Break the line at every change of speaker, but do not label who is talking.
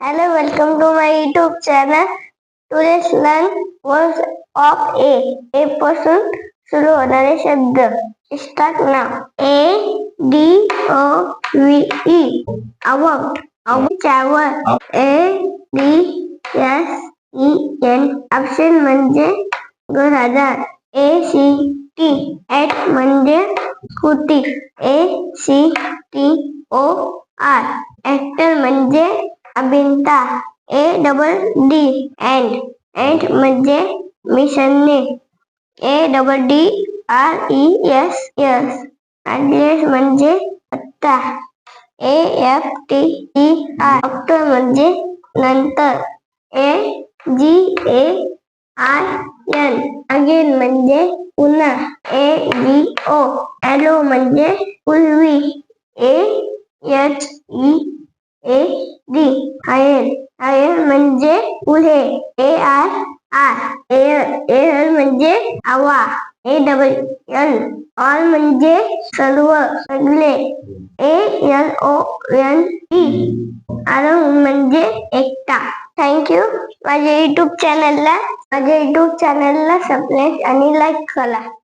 Hello, welcome to my YouTube channel. Today's learn words of A. A पासून सुरू होणारे शब्द. Start now. A D O V E. आवक. आवक चावल. A D S E N. Absent म्हणजे घरादार. A C T. At म्हणजे scooty. A C T O R. Actor म्हणजे अभिनेता A double D end and म्हणजे मिशनने A double D R E S S address म्हणजे पत्ता A F T E R ऑक्टर म्हणजे नंतर। A G A I N again म्हणजे पुन्हा। A G ओ ॲलो म्हणजे पूर्वी A H E A D ion आयन म्हणजे उल्हे A R R air air म्हणजे आवा ए डबल एन ऑल म्हणजे सर्व सगळे A L O N E are म्हणजे एकटा. थँक्यू माझ्या युट्यूब चॅनलला माझ्या युट्यूब चॅनलला सबस्क्राईब आणि लाईक करा.